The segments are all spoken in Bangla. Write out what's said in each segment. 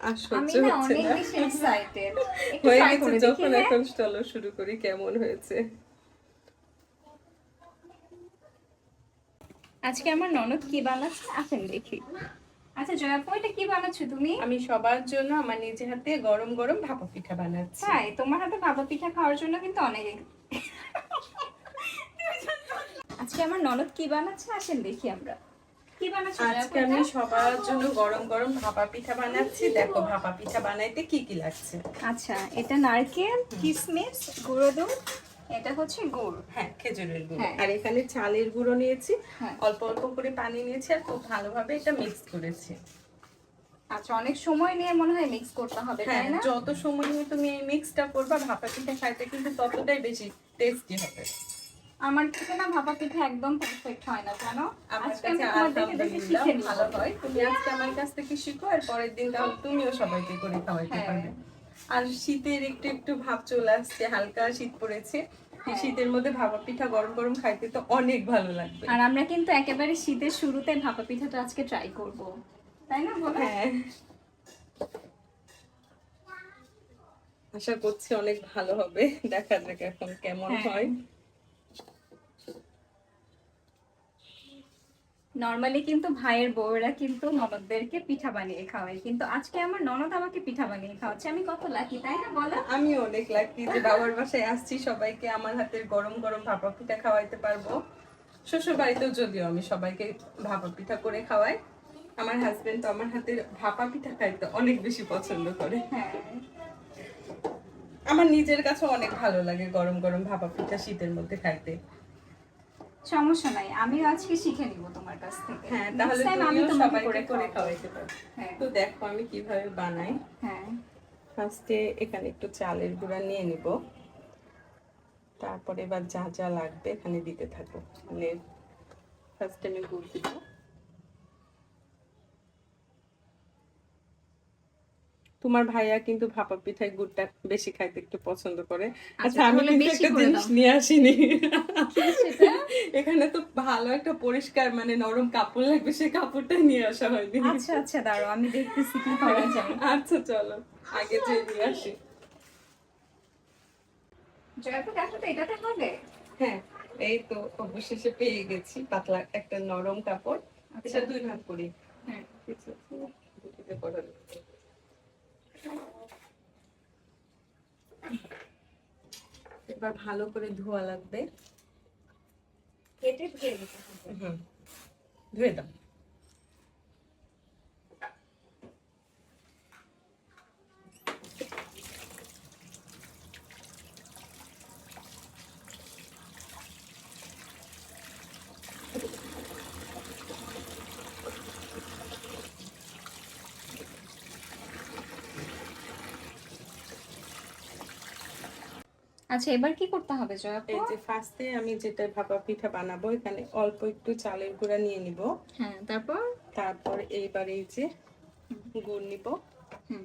আমি না অনেক বেশি এক্সাইটেড হয়ে গেছে যখন হ্যাঁ? এখন চলো শুরু করি কেমন হয়েছে। আজকে আমার ননদ কি বানাচ্ছে আসেন দেখি। আচ্ছা জয়াপু এটা কি বানাচ্ছো তুমি? আমি সবার জন্য আমার নিজে হাতে গরম গরম ভাপা পিঠা বানাচ্ছি। তাই তোমার হাতে ভাপা পিঠা খাওয়ার জন্য কিন্তু অনেক আজকে আমার ননদ কি বানাচ্ছে আসেন দেখি আমরা। আজকে আমি সবার জন্য গরম গরম ভাপা পিঠা বানাচ্ছি। দেখো ভাপা পিঠা বানাইতে কি কি লাগছে? আচ্ছা এটা নারকেল কিশমিশ গুঁড়ো দুধ এটা হচ্ছে গুড়। হ্যাঁ খেজুরের গুঁড়ো। হ্যাঁ। আর এখানে চালের গুঁড়ো নিয়েছি হ্যাঁ। অল্প অল্প করে পানি নিয়েছি আর খুব ভালোভাবে এটা মিক্স করেছি। আচ্ছা অনেক সময় নিয়ে মনে হয় মিক্স করতে হবে হ্যাঁ তাই না? যত সময় নিয়ে তুমি এই মিক্সটা করবা ভাপা পিঠা খাইতে কিন্তু ততটাই বেশি টেস্টি হবে। আমার থেকে না ভাপা পিঠা একদম পারফেক্ট হয় না জানো? আমার কাছে আলহামদুলিল্লাহ ভালো হয়। তুমি আজকে আমার কাছ থেকে শিখো আর পরের দিন তাহলে তুমিও সবাইকে করে খাওয়াইতে হ্যাঁ। পারবে। আর শীতের একটু একটু ভাব চলে আসছে হালকা শীত পড়েছে। হ্যাঁ। শীতের মধ্যে ভাপা পিঠা গরম গরম খাইতে তো অনেক ভালো লাগবে। আর আমরা কিন্তু একেবারে শীতের শুরুতে ভাপা পিঠাটা আজকে ট্রাই করব। তাই না বলো? হ্যাঁ। আশা করছি অনেক ভালো হবে। দেখা যাক এখন কেমন হ্যাঁ। নর্মালি কিন্তু ভাইয়ের বউরা কিন্তু ননদদেরকে পিঠা বানিয়ে খাওয়ায়। কিন্তু আজকে আমার ননদ আমাকে পিঠা বানিয়ে খাওয়াচ্ছে। আমি কত লাকি তাই না বলো? আমি অনেক লাকি যে বাবার বাসায় আসছি সবাইকে আমার হাতের গরম গরম ভাপা পিঠা খাওয়াইতে পারব। শ্বশুর বাড়িতেও যদিও আমি সবাইকে ভাপা পিঠা করে খাওয়াই। আমার হাজবেন্ড তো আমার হাতের ভাপা পিঠা খাইতে অনেক বেশি পছন্দ করে। হ্যাঁ। আমার নিজের কাছে অনেক ভালো লাগে গরম গরম ভাপা পিঠা শীতের মধ্যে খাইতে। সমস্যা নাই আমিও আজকে শিখে নিব কাছ থেকে। হ্যাঁ তাহলে আমি তোমাকে করে খাওয়াইতে পারবে হ্যাঁ। তো দেখো আমি কীভাবে বানাই। হ্যাঁ। ফার্স্টে এখানে একটু চালের গুঁড়া নিয়ে নিব। তারপরে এবার যা যা লাগবে এখানে দিতে থাকব মানে ফার্স্টে আমি গুড় দিব তোমার ভাইয়া কিন্তু ভাপা পিঠায় গুড়টা বেশি খাইতে একটু পছন্দ করে। আচ্ছা আমি কিন্তু একটা জিনিস নিয়ে আসিনি। এখানে তো ভালো একটা পরিষ্কার মানে নরম কাপড় লাগবে সেই কাপড়টা নিয়ে আসা হয়নি। আচ্ছা আচ্ছা দাঁড়াও আমি দেখতেছি কি করা যায়। আচ্ছা চলো আগে যে নিয়ে আসি। জয়পুর দেখো এটাতে হবে হ্যাঁ এই তো অবশেষে পেয়ে গেছি পাতলা একটা নরম কাপড়। আচ্ছা। এটা দুই ভাগ করি। হ্যাঁ। এবার ভালো করে ধোয়া লাগবে। কেটে ধুয়ে দিতে হবে। হুম ধুয়ে দাও। আচ্ছা এবার কি করতে হবে জয়াপু? এই যে ফার্স্টে আমি যেটা ভাপা পিঠা বানাবো এখানে অল্প একটু চালের গুঁড়া নিয়ে নিব। হ্যাঁ তারপর? তারপর এইবার এই যে গুড় নিব। হুম।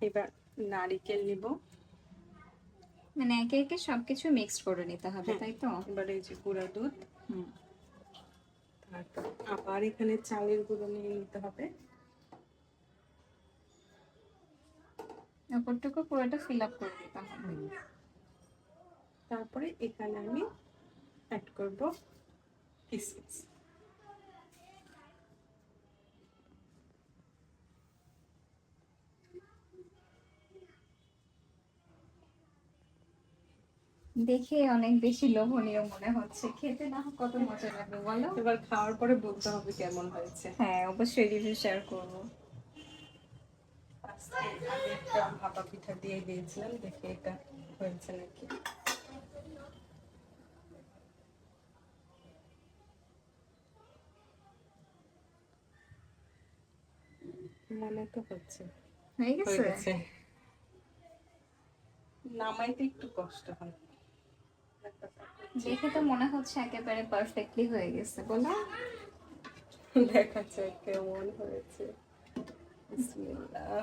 এবার নারিকেল নিব। মানে একে একে সবকিছু মিক্সড করে নিতে হবে হ্যাঁ। তাই তো? এবার এই যে গুঁড়া দুধ। হুম। তারপর আবার এখানে চালের গুঁড়ো নিয়ে নিতে হবে। ওপরটুকু পুরোটা ফিল আপ করে দিতে হবে তারপরে এখানে আমি অ্যাড করব কিসমিস দেখে অনেক বেশি লোভনীয় মনে হচ্ছে। খেতে না কত মজা লাগবে বলো? এবার খাওয়ার পরে বলতে হবে কেমন হয়েছে। হ্যাঁ অবশ্যই রিভিউ শেয়ার করব। একটা ভাপা পিঠা দিয়ে দিয়েছিলাম দেখে এটা হয়েছে নাকি। মনে তো হচ্ছে। হয়ে গেছে? নামাইতে একটু কষ্ট হয়। দেখে তো মনে হচ্ছে একেবারে পারফেক্টলি হয়ে গেছে বলো। দেখা যাক কেমন হয়েছে। বিসমিল্লাহ।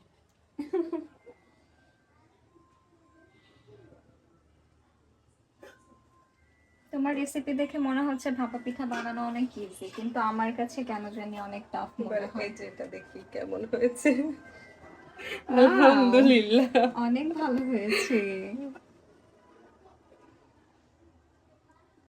তোমার রেসিপি দেখে মনে হচ্ছে ভাপা পিঠা বানানো অনেক ইজি কিন্তু আমার কাছে কেন জানি অনেক টাফ মনে হয়েছে হয়। এটা দেখি কেমন হয়েছে। আলহামদুলিল্লাহ। অনেক ভালো হয়েছে।